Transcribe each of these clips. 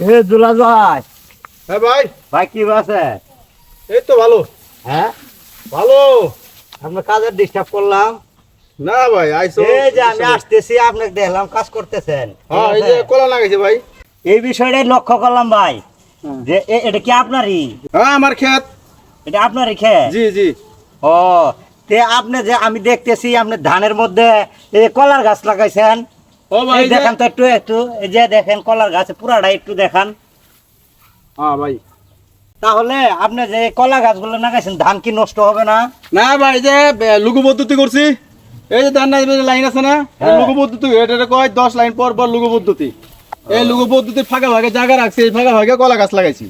দুলাল ভাই। হ্যাঁ ভাই। ভাই কি আছে এই তো ভালো। হ্যাঁ? ভালো। আপনার কাজের ডিস্টার্ব করলাম। না ভাই আইসো। এই যে আমি আসতেছি আপনাকে দেখলাম কাজ করতেছেন। হ্যাঁ এই যে কলা লাগাইছে ভাই। এই বিষয়টাই লক্ষ্য করলাম ভাই। যে এ- এটা কি আপনারই? হ্যাঁ আমার ক্ষেত। এটা আপনারই খেয়ে জি জি। ও তে আপনি যে আমি দেখতেছি আপনি ধানের মধ্যে এই যে কলার গাছ লাগাইছেন। ও ভাই এই এই দেখেন তো একটু একটু এই যে দেখেন কলার গাছ পুরাটা একটু দেখান। হ্যাঁ ভাই। তাহলে আপনি যে কলা গাছগুলো লাগাইছেন ধান কি নষ্ট হবে না? না ভাই যে পদ্ধতি করছি। এই যে ধান লাইন আছে না হ্যাঁ। পদ্ধতি এটা কয় দশ লাইন পর পর পদ্ধতি। এই লঘু পদ্ধতি ফাঁকা ভাগে জায়গা রাখছি এই ফাঁকা ভাগে কলা গাছ লাগাইছি।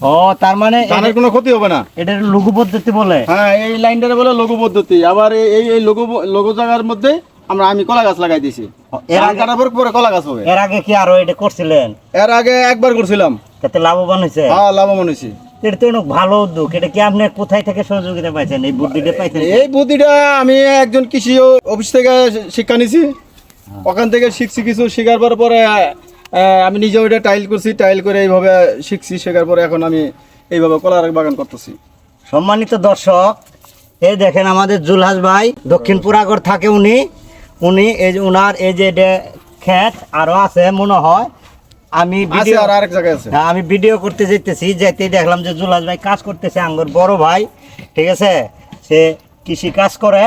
ও তার মানে ধানের কোনো ক্ষতি হবে না। এটা লঘু পদ্ধতি বলে? হ্যাঁ এই লাইনটারে বলে লঘু পদ্ধতি। আবার এই- এই এই লঘু লঘু জায়গার মধ্যে আমরা আমি কলা গাছ লাগাই দিয়েছি এর আগে কাটার পর পরে কলা গাছ হবে। এর আগে কি আরও এটা করছিলেন? এর আগে একবার করছিলাম। তাতে লাভবান হয়েছে? হ্যাঁ লাভবান হয়েছি। এটা তো অনেক ভালো উদ্যোগ। এটা কি আপনি কোথায় থেকে সহযোগিতা পাইছেন? এই বুদ্ধিটা পাইছেন এই বুদ্ধিটা আমি একজন কৃষি অফিস থেকে শিক্ষা নিছি। ওখান থেকে শিখছি কিছু। শেখার পর পরে আমি নিজে ওইটা টাইল করছি। টাইল করে এইভাবে শিখছি। শেখার পরে এখন আমি এইভাবে কলার বাগান করতেছি। সম্মানিত দর্শক এই দেখেন আমাদের জুলহাস ভাই দক্ষিণ পুরাগড় থাকে উনি। উনি এই যে উনার এই যে ক্ষেত আরও আছে মনে হয়। আমি ভিডিও আর আরেক জায়গায় আছে। হ্যাঁ, আমি ভিডিও করতে যেতেছি যেতে দেখলাম যে জুলহাস ভাই কাজ করতেছে আঙ্গুর বড় ভাই ঠিক আছে? সে কৃষি কাজ করে।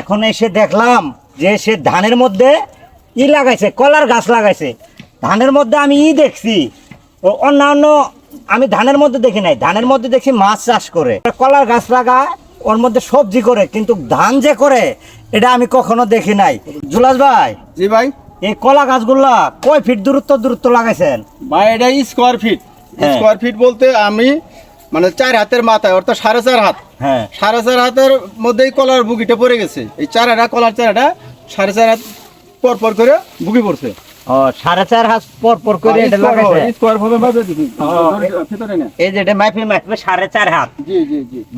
এখন এসে দেখলাম যে সে ধানের মধ্যে ই লাগাইছে কলার গাছ লাগাইছে। ধানের মধ্যে আমি ই দেখছি। ও অন্যান্য আমি ধানের মধ্যে দেখি নাই ধানের মধ্যে দেখি মাছ চাষ করে। কলার গাছ লাগায় ওর মধ্যে সবজি করে কিন্তু ধান যে করে এটা আমি কখনো দেখি নাই। জুলাস ভাই জি ভাই। এই কলা গাছগুলা কয় ফিট দূরত্ব দূরত্ব লাগাইছেন? ভাই এটা স্কোয়ার ফিট। স্কোয়ার ফিট বলতে আমি মানে চার হাতের মাথায় অর্থাৎ সাড়ে চার হাত। হ্যাঁ। সাড়ে চার হাতের মধ্যেই কলার বুকিটা পড়ে গেছে। এই চারাটা কলার চারাটা সাড়ে চার হাত পর পর করে বুকি পড়ছে। সাড়ে চার হাত পর পর করে এটা। এই যে এটা মাইপে মাইপে সাড়ে চার হাত।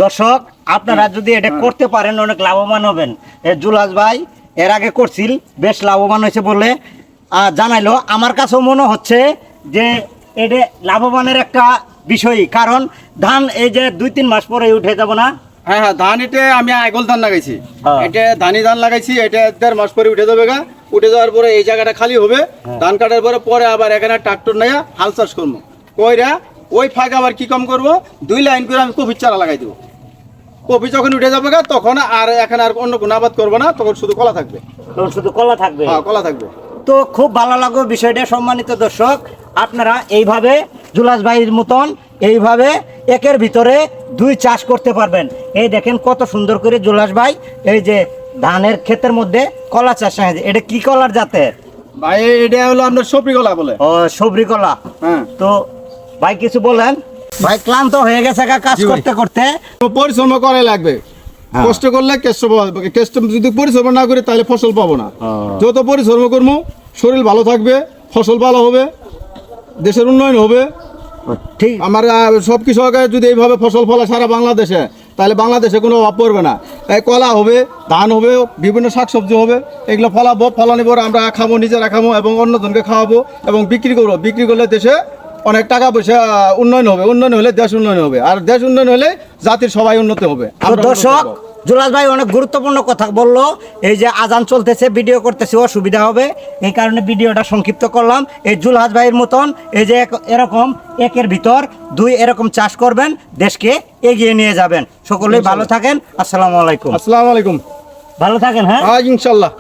দর্শক আপনারা যদি এটা করতে পারেন অনেক লাভবান হবেন। জুলাস ভাই এর আগে করছিল বেশ লাভবান হয়েছে বলে। জানাইলো আমার কাছেও মনে হচ্ছে যে এটা লাভবানের একটা বিষয় কারণ ধান এই যে দুই তিন মাস পরে উঠে যাব না? হ্যাঁ হ্যাঁ ধান এটা আমি আগল ধান লাগাইছি। হ্যাঁ। এটা ধানি ধান লাগাইছি এটা দেড় মাস পরে উঠে যাবে গা। উঠে যাওয়ার পরে এই জায়গাটা খালি হবে হ্যাঁ। ধান কাটার পরে পরে আবার এখানে ট্রাক্টর নিয়ে হাল চাষ করব। কইরা ওই ফাঁক আবার কি কম করব? দুই লাইন করে আমি কপির চারা লাগাই দেবো। কপি যখন উঠে যাবে তখন আর এখানে আর অন্য কোনো আবাদ করব না তখন শুধু কলা থাকবে। তখন শুধু কলা থাকবে? হ্যাঁ কলা থাকবে। তো খুব ভালো লাগবে বিষয়টা সম্মানিত দর্শক। আপনারা এইভাবে জুলাস ভাইয়ের মতন এইভাবে একের ভিতরে দুই চাষ করতে পারবেন। এই দেখেন কত সুন্দর করে জুলাস ভাই এই যে ধানের ক্ষেতের মধ্যে কলা চাষ হয়েছে এটা কি কলার জাতের? ভাই এটা হলো আপনার সপরি কলা বলে। ও সবরি কলা। হ্যাঁ। তো ভাই কিছু বলেন। ভাই ক্লান্ত হয়ে গেছে কাজ করতে করতে। তো পরিশ্রম করাই লাগবে। হ্যাঁ। কষ্ট করলে কেষ্ট পাবো কেষ্ট যদি পরিশ্রম না করি তাহলে ফসল পাবো না। যত পরিশ্রম করব শরীর ভালো থাকবে ফসল ভালো হবে দেশের উন্নয়ন হবে। ঠিক। আমার সব কৃষকের যদি এইভাবে ফসল ফলা সারা বাংলাদেশে তাহলে বাংলাদেশে কোনো অভাব পড়বে না। এই কলা হবে ধান হবে বিভিন্ন শাকসবজি হবে এগুলো ফলাবো ফলানি পর আমরা খাব নিজেরা খাব এবং অন্যজনকে খাওয়াবো এবং বিক্রি করব। বিক্রি করলে দেশে অনেক টাকা পয়সা উন্নয়ন হবে উন্নয়ন হলে দেশ উন্নয়ন হবে। আর দেশ উন্নয়ন হলে জাতির সবাই উন্নতি হবে। দর্শক। জুলাস ভাই অনেক গুরুত্বপূর্ণ কথা বলল। এই যে আজান চলতেছে ভিডিও করতেছে অসুবিধা হবে। এই কারণে ভিডিওটা সংক্ষিপ্ত করলাম। এই জুলহাজ ভাইয়ের মতন এই যে এরকম একের ভিতর দুই এরকম চাষ করবেন দেশকে এগিয়ে নিয়ে যাবেন। সকলেই ভালো থাকেন। আসসালামু আলাইকুম। আসসালামু আলাইকুম। ভালো থাকেন হ্যাঁ ইনশাল্লাহ।